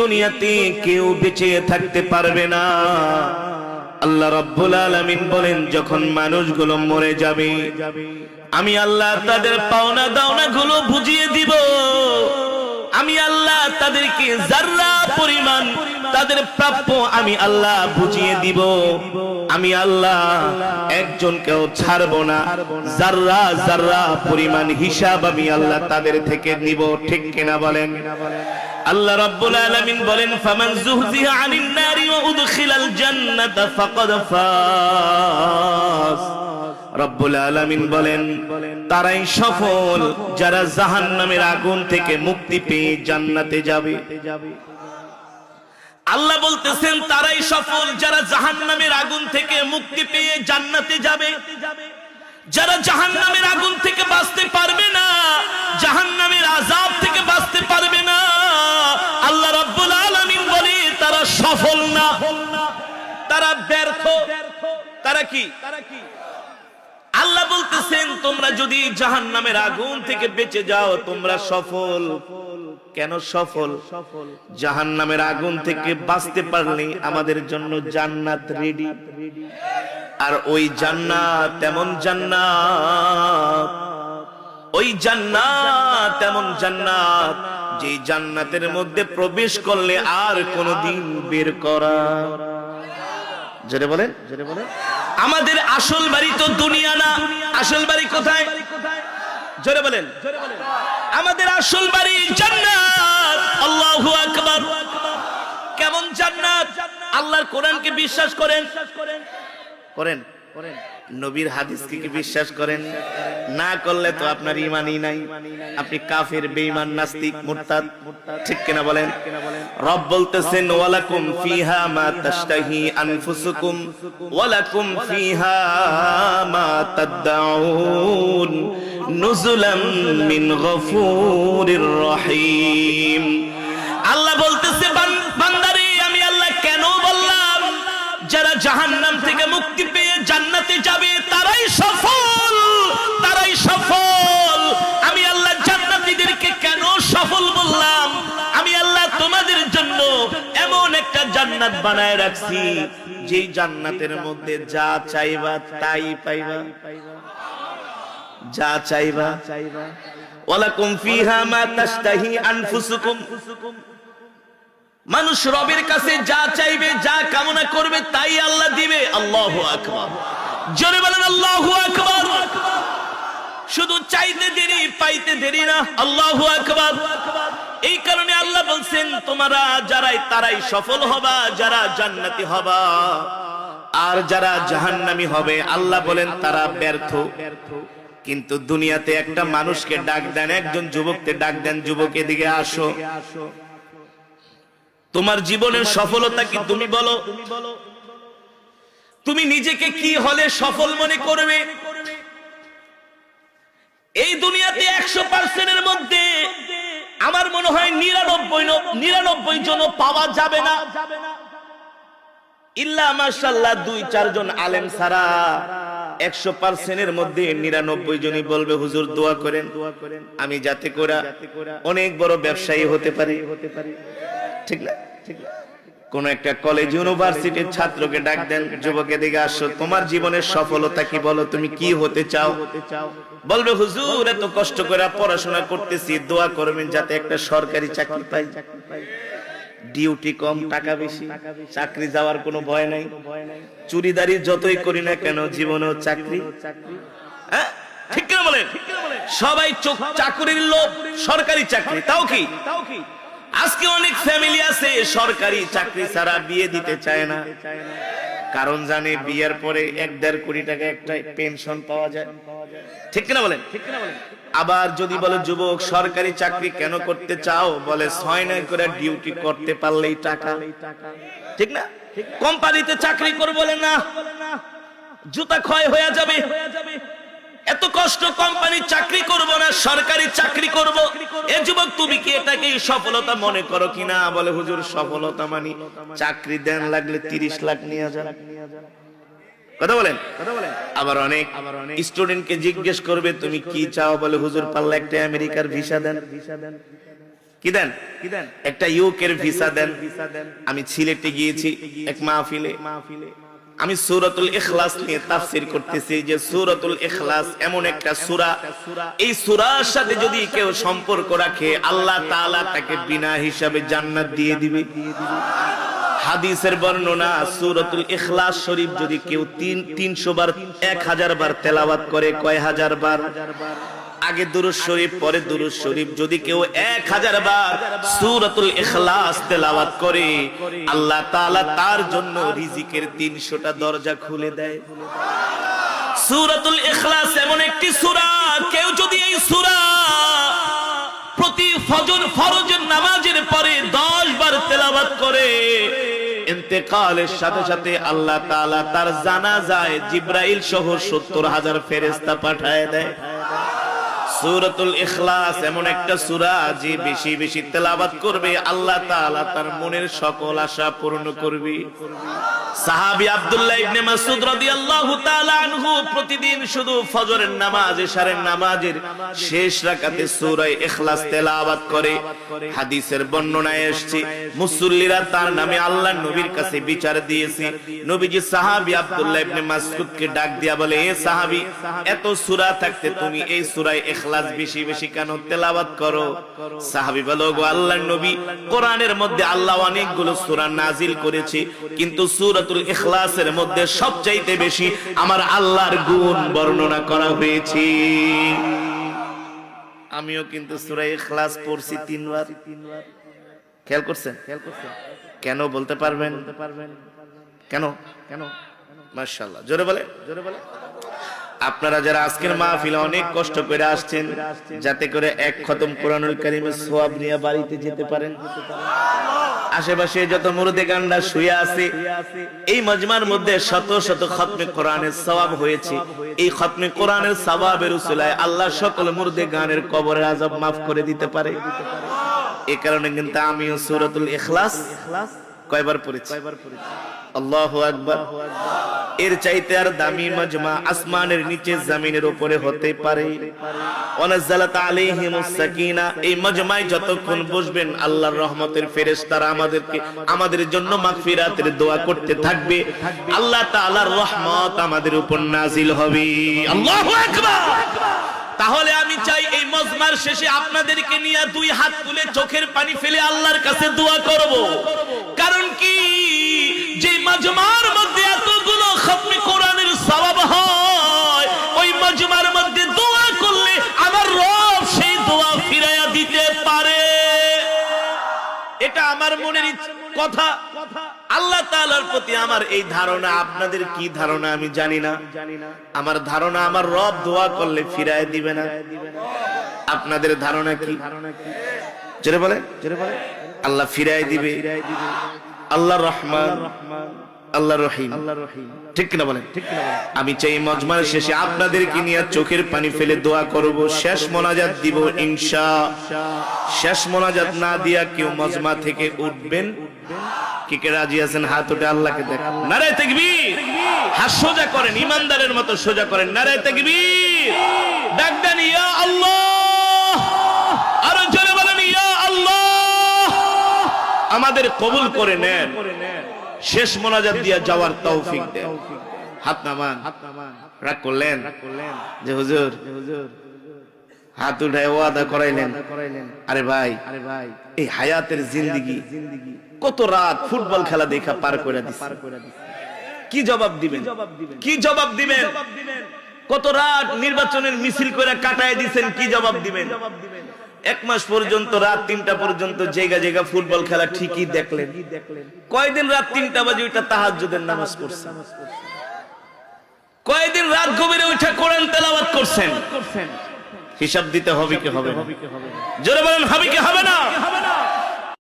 দুনিয়াতে কেউ বেঁচে থাকতে পারবে না। আল্লাহ রব্বুল আলামিন বলেন, যখন মানুষগুলো মরে যাবে, আমি আল্লাহ তাদের পাওনা দাওনা গুলো বুঝিয়ে দিব। আমি আল্লাহ তাদেরকে জাররা পরিমাণ তাদের প্রাপ্য, আমি আল্লাহ বুঝিয়ে দিব। আমি আল্লাহ একজনকেও ছাড়বো না। জাররা জাররা পরিমাণ হিসাব আমি আল্লাহ তাদের থেকে নিব, ঠিক কিনা বলেন? আল্লাহ রাব্বুল আলামিন বলেন, ফামান যুহজিহা আনিন নারি ওয়া উদখিলাল জান্নাতা ফাকাদ ফাস রব্বুল আলামিন বলেন, তারাই সফল যারা জাহান্নামের আগুন থেকে মুক্তি পেয়ে জান্নাতে যাবে। আল্লাহ বলতেছেন, তারাই সফল যারা জাহান্নামের আগুন থেকে মুক্তি পেয়ে জান্নাতে যাবে। যারা জাহান্নামের আগুন থেকে বাঁচতে পারবে না, জাহান্নামের আযাব থেকে কি? আল্লাহ বলতেছেন তোমরা যদি জাহান্নামের আগুন থেকে বেঁচে যাও তোমরা সফল। কেন সফল? জাহান্নামের আগুন থেকে বাঁচতে পারলে আমাদের জন্য জান্নাত রেডি আর ওই জান্নাত তেমন জান্নাত ওই জান্নাত তেমন জান্নাত যে জান্নাতের মধ্যে প্রবেশ করলে আর কোনোদিন বের করা। জোরে বলেন জোরে বলেন। আমাদের আসল বাড়ি তো দুনিয়া না। আসল বাড়ি কোথায়? জোরে বলেন। আমাদের আসল বাড়ি জান্নাত। আল্লাহু আকবার। কেমন জান্নাত? আল্লাহর কোরআনকে বিশ্বাস করেন? করেন। নবীর হাদিসকে কি বিশ্বাস করেন? না করলে তো আপনার ইমানই নাই। আপনি কাফের, বেঈমান, নাস্তিক, মুরতাদ। ঠিক কিনা বলেন? রব বলতেছেন, ওয়ালাকুম ফিহা মা তাশতাহি আনফুসুকুম, ওয়ালাকুম ফিহা মা তাদউন নুজুলাম মিন গফুরির রহিম। আল্লাহ বলতেছে বান্দারে, আমি আল্লাহ কেন বললাম? যারা জাহান্নাম থেকে মুক্তি পেয়ে জান্নাতে যাবে, তারাই সফল তারাই সফল। আমি আল্লাহ জান্নাতীদেরকে কেন সফল বললাম? আমি আল্লাহ তোমাদের জন্য এমন একটা জান্নাত বানায় রাখছি যেই জান্নাতের মধ্যে যা চাইবা তাই পাইবা। যা চাইবা। ওয়ালাকুম ফিহা মা তাশতাহি আনফুসুকুম। মানুষ রবের কাছে যা চাইবে, যা কামনা করবে, তাই আল্লাহ দিবে। আল্লাহু আকবার। জোরে বলেন, আল্লাহু আকবার। শুধু চাইতে দেরি, পাইতে দেরি না। আল্লাহু আকবার। এই কারণে আল্লাহ বলছেন, তোমরা যারাই তারাই সফল হবা, যারা জান্নাতি হবা। আর যারা হবে, আল্লাহ বলেন, তারা ব্যর্থ। কিন্তু দুনিয়াতে একটা মানুষকে ডাক দেন, একজন যুবককে ডাক দেন, যুবক, এদিকে আসো। তোমার জীবনের সফলতা কি তুমি বলো? তুমি নিজেকে কি হলে সফল মনে করবে? এই দুনিয়াতে একশো পার্সেন্টের মধ্যে আমার মনে হয় নিরানব্বই নিরানব্বই জন পাওয়া যাবে না। ইল্লা মাশাল্লাহ দুই চারজন আলেম ছাড়া একশো পার্সেন্টের মধ্যে নিরানব্বই জনই বলবে, হুজুর, দোয়া করেন। আমি যাতে করে অনেক বড় ব্যবসায়ী হতে পারি হতে পারি। ঠিক না? ঠিক না? কোন একটা কলেজ ইউনিভার্সিটির ছাত্রকে ডাক দেন যুবকের দিকে আসো। তোমার জীবনের সফলতা কি বলো? তুমি কি হতে চাও? বলবে, হুজুর, এত কষ্ট করে পড়াশোনা করতেছি। দোয়া করবেন যাতে একটা সরকারি চাকরি পাই। ডিউটি কম, টাকা বেশি। চাকরি যাওয়ার কোনো ভয় নাই। চুরিদারি যতই করি না কেন, জীবনেও চাকরি। হ্যাঁ? ঠিক কিনা বলেন? সবাই চোখ চাকরির লোভ, সরকারি চাকরি। তাও কি? আজকে অনেক ফ্যামিলি আছে, সরকারি চাকরি ছাড়া বিয়ে দিতে চায় না। কারণ জানে বিয়ের পরে এক দেড় কোটি টাকা একটা পেনশন পাওয়া যায়। ঠিক কিনা বলেন? ঠিক কিনা বলেন আবার যদি বলে, যুবক, সরকারি চাকরি কেন করতে চাও? বলে, ছয় নয় করে ডিউটি করতে পারলেই টাকা। ঠিক না? কোম্পানিতে চাকরি করব বলে, না। জুতা ক্ষয় হয়ে যাবে। এত কষ্ট, কোম্পানি চাকরি করব না, সরকারি চাকরি করব। এ যুবক, তুমি কি এটাকে সফলতা মনে করো কিনা? বলে, হুজুর, সফলতা মানি। চাকরি দেন লাগলে তিরিশ লাখ নিয়ে যান। কথা বলেন? আবার অনেক স্টুডেন্টকে জিজ্ঞেস করবে, তুমি কি চাও? বলে, হুজুর পাল্লা একটা আমেরিকার ভিসা দেন কি দেন। কি দেন? একটা ইউকের ভিসা দেন। আমি সিলেটে গিয়েছি এক মাহফিলে। আমি সূরাতুল ইখলাস নিয়ে তাফসীর করতেছি যে সূরাতুল ইখলাস এমন একটা সূরা। এই সূরার সাথে যদি কেউ সম্পর্ক রাখে, আল্লাহ তাআলা তাকে বিনা হিসাবে জান্নাত দিয়ে দিবে। হাদিসের বর্ণনা, সূরাতুল ইখলাস শরীফ যদি কেউ তিন তিনশো বার, এক হাজার বার তেলাওয়াত করে, কয় হাজার বার? আগে দুরুদ শরীফ, পরে দুরুদ শরীফ। যদি কেউ এক হাজার বার সূরাতুল ইখলাস তেলাওয়াত করে, আল্লাহ তাআলা তার জন্য রিজিকের তিনশোটা দরজা খুলে দেয়। সূরাতুল ইখলাস এমন একটি সূরা, কেউ যদি এই সূরা প্রতি ফজর ফরজের নামাজের পরে 10 বার তেলাওয়াত করে, ইন্তেকালের সাথে সাথে আল্লাহ তাআলা তার জানাজায় জিব্রাইল সহ 70 হাজার ফেরেশতা পাঠায় দেয়। সূরাতুল ইখলাস এমন একটা সূরা যে বেশি বেশি তেলাওয়াত করবে, আল্লাহ তাআলা তার মনের সকল আশা পূর্ণ করবে। সাহাবী আব্দুল্লাহ ইবনে মাসউদ রাদিয়াল্লাহু তাআলা আনহু প্রতিদিন শুধু ফজরের নামাজ নামাজের শেষ রাকাতে ইখলাস করে। হাদিসের বর্ণনায় এসেছে, মুসল্লিরা তার নামে আল্লাহর নবীর কাছে বিচার দিয়েছে। নবীজি সাহাবী আব্দুল্লাহ ইবনে মাসউদকে ডাক দিয়া বলে, এ সাহাবী, এত সূরা থাকতে তুমি এই সূরা ইখলাস বেশি বেশি কেন তেলাওয়াত করো? সাহাবী বলো, গো আল্লাহর নবী, কোরআনের মধ্যে আল্লাহ অনেকগুলো সূরা নাজিল করেছে, কিন্তু সূরাতুল ইখলাসের মধ্যে সবচাইতে বেশি আমার আল্লাহর গুণ বর্ণনা করা হয়েছে। আমিও কিন্তু সূরা ইখলাস পড়ছি তিনবার। খেয়াল করছেন? খেয়াল করছেন কেন বলতে পারবেন? কেন? কেন মাশাআল্লাহ। জোরে বলে জোরে বলে আপনারা যারা আজকের মাহফিলে অনেক কষ্ট করে আসছেন, যাতে করে এক খতম কোরআনুল কারীমের সওয়াব নিয়ে বাড়িতে যেতে পারেন। আশেপাশে যত মুরদে গান্ডা শুয়ে আছে, এই মজমার মধ্যে শত শত খতমে কোরআনের সওয়াব হয়েছে। এই খতমে কোরআনের সওয়াবের উসিলায় আল্লাহ সকল মুরদে গানের কবরের আযাব মাফ করে দিতে পারে। এই কারণে কিন্তু আমিও সূরাতুল ইখলাস কয়বার পড়েছি কয়বার পড়েছি? আল্লাহু এর চাইতে আর দামি আসমানের নিচে উপরে হতে পারে। এই যতক্ষণ বসবেন, আল্লাহর রহমতের ফেরেশতারা আমাদেরকে, আমাদের জন্য দোয়া করতে থাকবে। আল্লাহ রহমত আমাদের উপর নাজিল হবে। তাহলে আমি চাই এই মজমার শেষে আপনাদেরকে নিয়ে দুই হাত তুলে চোখের পানি ফেলে আল্লাহর কাছে দোয়া করব। কারণ মজমার মধ্যে এতগুলো খতমে কোরআনের সওয়াব হয়, ওই মজমার মধ্যে দোয়া করলে আমার রব সেই দোয়া ফিরাইয়া দিতে পারে। এটা আমার মনের কথা, আল্লাহ তাআলার প্রতি আমার এই ধারণা, আপনাদের কি ধারণা আমি জানি না। আমার ধারণা, আমার রব দোয়া করলে ফিরায় দিবে না। আপনাদের ধারণা কি? জোরে বলে আল্লাহ ফিরায় দিবে। আল্লাহ রহমান আল্লাহ রহিম। ঠিক কিনা বলেন? ঠিক কিনা আমি চাই মজমার শেষে আপনাদেরকে নিয়ে চোখের পানি ফেলে দোয়া করব। শেষ মোনাজাত দিব ইনশা। শেষ মোনাজাত না দিয়া কেউ মজমা থেকে উঠবেন। কি কে রাজি আছেন? হাত উঠে আল্লাহকে দেখ নারে তাকবীর। হাত সোজা করেন ইমানদারের মতো সোজা করেন। নারে তাকবীর। ডাক দেন ইয়া আল্লাহ। আমাদের কবুল করে নেন। শেষ মোনাজাত দিয়া যাওয়ার তৌফিক দেন। হাত নামান। রাগ করলেন? যে হুজুর হাত উঠায় ওয়াদা করাইলেন। আরে ভাই আরে ভাই। এই হায়াতের জিন্দিগি কত রাত ফুটবল খেলা দেখা পার করে দিছে। কি জবাব দিবেন? কি জবাব দিবেন? কত রাত নির্বাচনের মিছিল করে কাটায় দিছেন? কি জবাব দিবেন? এক মাস পর্যন্ত, রাত তিনটা পর্যন্ত জায়গা জায়গা ফুটবল খেলা ঠিকই দেখলেন। কয়দিন রাত তিনটা বাজে ওইটা তাহাজুদের নামাজ করছে কয়দিন রাত গভীরে ওইটা কোরআন তেলাওয়াত করছেন। হিসাব দিতে হবে কি হবে জোরে বলেন, হবে কি হবে না?